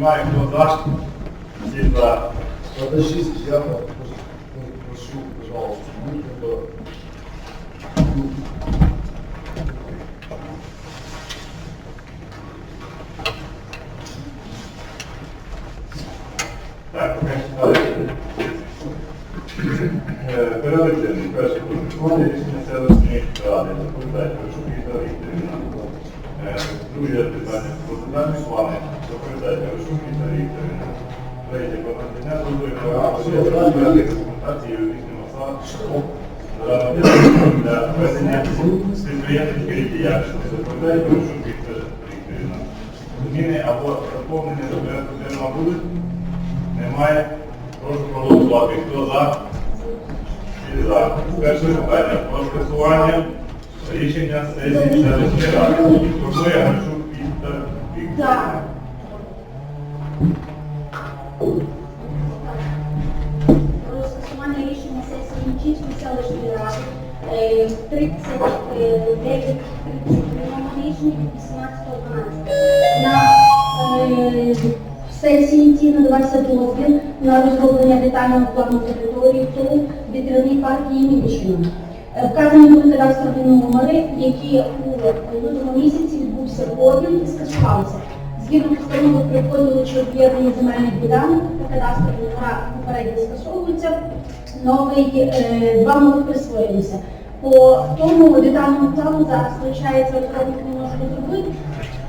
Немає хто за. Всі за. Подождите, я прошу, пожалуйста, будь это... Так, далі. Е, Порядок денний. Перше голосування рішення селищної ради. Доповідає Першук Віктор Вікторівна. Е, Друге питання. Про детальні плани. Доповідає Першук Віктор Вікторівна. Третє. Про надання дозволів на документації юридичним особам для ведення підприємницької діяльності. Доповідає Першук Віктор Вікторівна. Зміни або доповнення до порядку денного будуть? Немає. Прошу проголосувати. Хто за? Всі за. Перше питання про скасування рішення сесії селищної ради. Пропонує Гарчук Віктор Вікторович. Про рішення сесії Нічівської селищної ради е, 39 рішення від 18.12. На е, сесії ті надавався на розроблення детального плану території ТОВ вітряний парк імені Міщина. Е, Вказані були кадастрові номери, які у лютому місяці відбувся поділ і скасувалися. Згідно постанови про поділ чи об'єднання земельних ділянок, та кадастрові номера попередньо скасовуються, новий, е, два нових присвоюються. По тому детальному плану зараз, виходить, розробник не може розробити,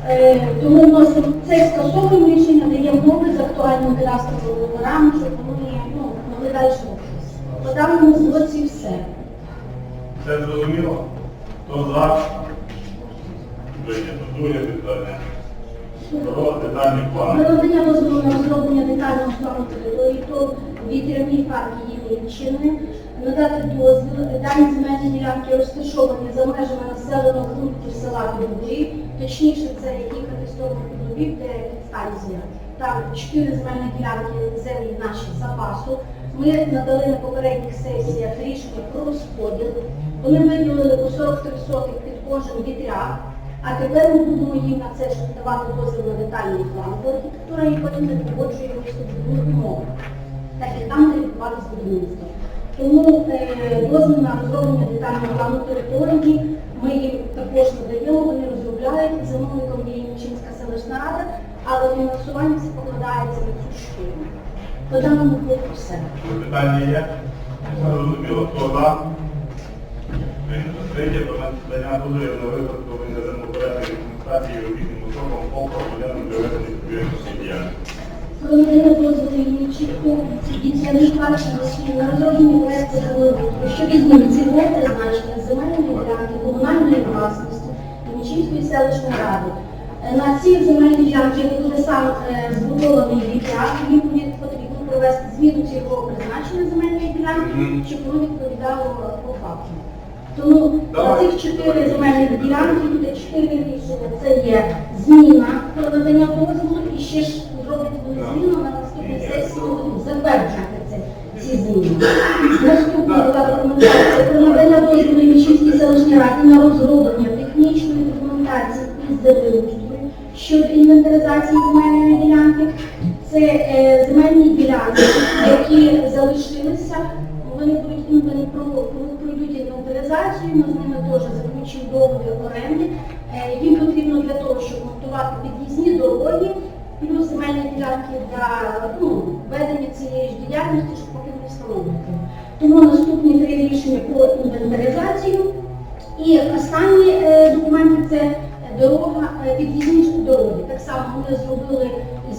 Е, Тому вносимо це скасовуємо рішення, даємо новий з актуальним кадастровим номерами, щоб вони ну, могли далі рухатися. По даному зводці все. Зрозуміло? Хто за? Прийнято. Друге питання. Про детальний план. Надання дозволу на розроблення детального плану території, то вітряні парки Ємільчини, надати дозвіл, дані земельні ділянки розташовані за межами населеного пункту села Підубі, точніше це кілька містових підубів, де підстанція. Там чотири земельні ділянки землі наші запасу. Ми надали на попередніх сесіях рішення про розподіл. Вони виділили по 43 сотих під кожен вітряк. А тепер ми будемо їм на це давати дозвіл на детальний план по архітектура і потім не погоджує містобудівну умови, так як там не будівництво. Тому е, дозвіл на розроблення детального плану території ми їм також надаємо, вони розробляють, замовником є Ємчинська селищна рада, але фінансування все покладається на цю школу. По даному блоку все. Питання є? Зрозуміло. Хто за? Третє про надання дозволів на виготовлення землепорядної документації юридичним особам по громадянам для ведення підприємницької діяльності. Проведення дозволу чітко вітряний парк на розроблення проєкту землеустрою, що зміни цільового призначення земельної ділянки комунальної власності Вінничівської селищної ради. Е, На ці земельні ділянки як буде сам е, збудований вітряк, провести зміну цільового призначення земельної ділянки, Мгм. щоб воно відповідало по факту. Тому на цих чотири земельні ділянки буде чотири рішення. Це є зміна про надання дозволу і ще ж зроблять вони зміну на наступній сесії затверджувати це, ці зміни. Наступна була рекомендація про надання дозволу Мічівській селищній раді на розроблення технічної документації із землеустрою щодо інвентаризації земельної ділянки. Це е, земельні ділянки, які залишилися, вони будуть вони про- про- пройдуть інвентаризацію, ми з ними теж заключимо договір оренди. Е, Їм потрібно для того, щоб монтувати під'їзні дороги, плюс земельні ділянки для ну, ведення цієї ж діяльності, щоб поки не встановити. Тому наступні три рішення про інвентаризацію. І останні е, документи це дорога, під'їзні дороги. Так само ми зробили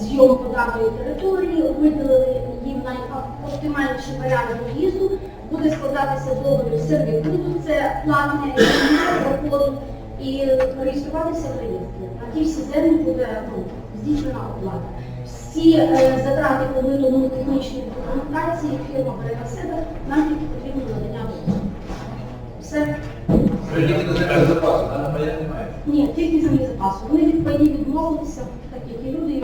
зйомку даної території, виділили їм найоптимальніший варіант в'їзду. Буде складатися договір сервітуту, це платне проходу, і реєструватися в реєстрі. На ті всі землі буде ну, здійснена оплата. Всі е, затрати по виготовленню технічної документації фірма бере на себе, нам тільки потрібно надання дозволу. Все. Ні, тільки землі запасу. Вони від паїв відмовилися, так як і люди, і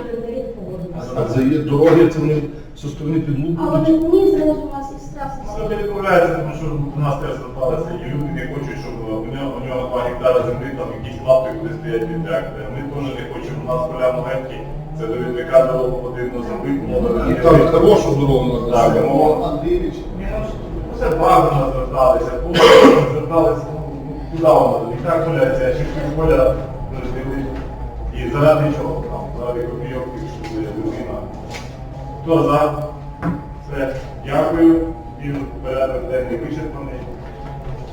А це є дороги, це вони зі сторони підлуги. А вони ні, зразу у нас із траси Вони всі. відмовляються, тому що до нас теж зверталися, і люди не хочуть, щоб у нього, у нього 2 гектари землі, там якісь лапти люди стоять від трактора. Ми теж не хочемо, у нас поля маленькі, це до відвика дорогу потрібно зробити. І там хорошу дорогу Так, ну, Андрійович. Ні, ну, Це багато зверталися, зверталися, ну, куди воно, і так гуляється, а ще поля. І заради чого там, заради копійок, буде. Хто за? Все, дякую. Він порядок денний вичерпаний.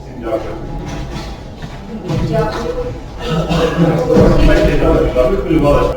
Всім дякую. Дякую. Ви хвилювалися.